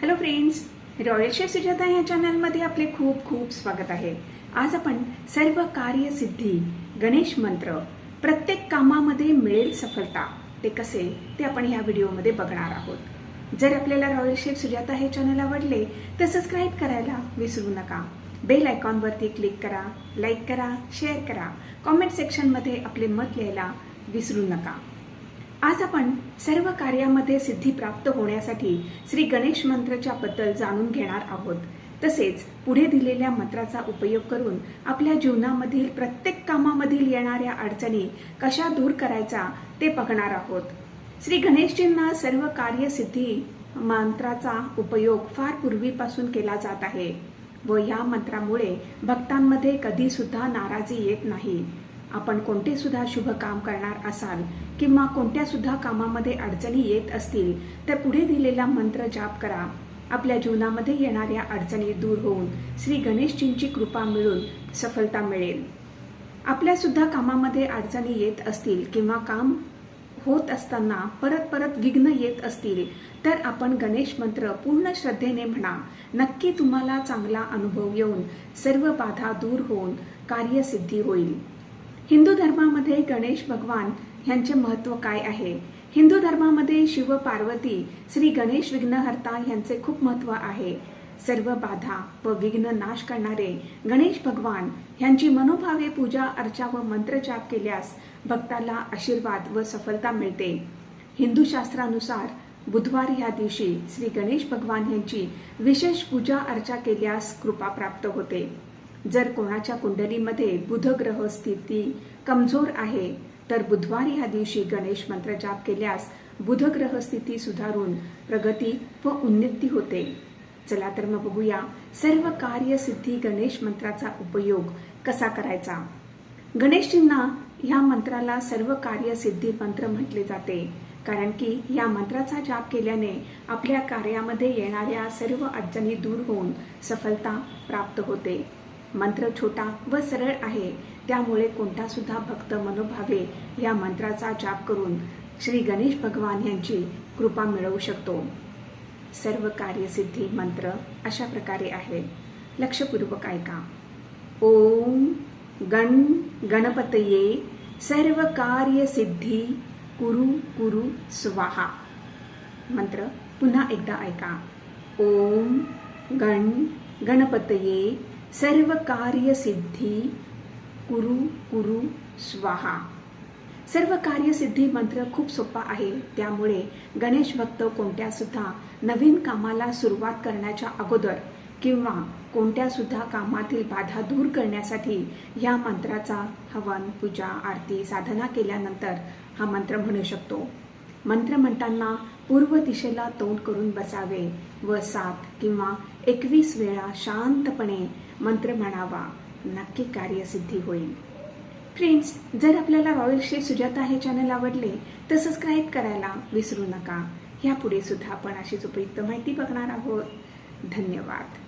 Hello friends royal chef Sujata या चॅनलमध्ये आपले खूप खूप स्वागत आहे. आज आपण सर्व कार्यसिद्धी गणेश मंत्र प्रत्येक कामामध्ये मिळेल सफलता ते कसे ते आपण ह्या व्हिडिओमध्ये बघणार आहोत. जर आपल्याला रॉयल शेफ सुजाता हे चॅनल आवडले तर सबस्क्राईब करायला विसरू नका. बेल आयकॉनवरती क्लिक करा लाईक करा शेअर करा. कॉमेंट सेक्शनमध्ये आपले मत लिहायला विसरू नका. आज आपण सर्व कार्यामध्ये सिद्धी प्राप्त होण्यासाठी श्री गणेश मंत्राच्या बद्दल जाणून घेणार आहोत. तसेच पुढे दिलेल्या मंत्राचा उपयोग करून आपल्या जीवनामधील प्रत्येक कामामधील येणाऱ्या अडचणी कशा दूर करायचा ते बघणार आहोत. श्री गणेशजींना सर्व कार्यसिद्धी मंत्राचा उपयोग फार पूर्वीपासून केला जात आहे व या मंत्रामुळे भक्तांमध्ये कधीसुद्धा नाराजी येत नाही. आपण कोणते सुद्धा शुभ काम करणार असाल किंवा कोणत्या सुद्धा कामामध्ये अडचणी येत असतील तर पुढे दिलेला मंत्र जाप करा. आपल्या जीवनामध्ये येणाऱ्या अडचणी दूर होऊन श्री गणेशजींची कृपा मिळून सफलता मिळेल. आपल्यासुद्धा कामामध्ये अडचणी येत असतील किंवा काम होत असताना परत परत विघ्न येत असतील तर आपण गणेश मंत्र पूर्ण श्रद्धेने म्हणा. नक्की तुम्हाला चांगला अनुभव येऊन सर्व बाधा दूर होऊन कार्यसिद्धी होईल. हिंदू धर्मामध्ये गणेश भगवान यांचे महत्त्व काय आहे? हिंदू धर्मामध्ये शिव पार्वती श्री गणेश विघ्नहर्ता यांचे खूप महत्त्व आहे. सर्व बाधा व विघ्न नाश करणारे गणेश भगवान यांची मनोभावे पूजा अर्चा व मंत्रजाप केल्यास भक्ताला आशीर्वाद व सफलता मिळते. हिंदू शास्त्रानुसार बुधवार ह्या दिवशी श्री गणेश भगवान यांची विशेष पूजा अर्चा केल्यास कृपा प्राप्त होते. जर कोणाच्या कुंडलीमध्ये बुध ग्रह स्थिती कमजोर आहे तर बुधवारी ह्या दिवशी गणेश मंत्र जाप केल्यास बुध ग्रह स्थिती सुधारून प्रगती व उन्नती होते. चला तर मग बघूया सर्व कार्यसिद्धी गणेश मंत्राचा उपयोग कसा करायचा? गणेशजींना ह्या मंत्राला सर्व कार्यसिद्धी मंत्र म्हटले जाते कारण की या मंत्राचा जाप केल्याने आपल्या कार्यामध्ये येणाऱ्या सर्व अडचणी दूर होऊन सफलता प्राप्त होते. मंत्र छोटा व सरळ आहे. त्यामुळे कोणतासुद्धा भक्त मनोभावे या मंत्राचा जाप करून श्री गणेश भगवान यांची कृपा मिळवू शकतो. सर्व कार्यसिद्धी मंत्र अशा प्रकारे आहे. लक्षपूर्वक ऐका. ओम गण गणपतये. सर्व कार्यसिद्धी कुरु कुरु स्वाहा. मंत्र पुन्हा एकदा ऐका. ओम गण गणपतये. सर्व कार्यसिद्धी कुरु कुरु स्वाहा. सर्व कार्यसिद्धी मंत्र खूप सोपा आहे. त्यामुळे गणेश भक्त कोणत्या सुद्धा नवीन कामाला सुरुवात करण्याच्या अगोदर किंवा कोणत्या सुद्धा कामातील बाधा दूर करण्यासाठी ह्या मंत्राचा हवन पूजा आरती साधना केल्यानंतर हा मंत्र म्हणू शकतो. मंत्र म्हणताना पूर्व दिशेला तोंड करून बसावे व सात किंवा एकवीस वेळा शांतपणे मंत्र म्हणावा. नक्की कार्यसिद्धी होईल. फ्रेंड्स जर आपल्याला रॉयल श्री सुजाता हे चॅनल आवडले तर सबस्क्राईब करायला विसरू नका. ह्यापुढे सुद्धा आपण अशीच उपयुक्त माहिती बघणार आहोत. धन्यवाद.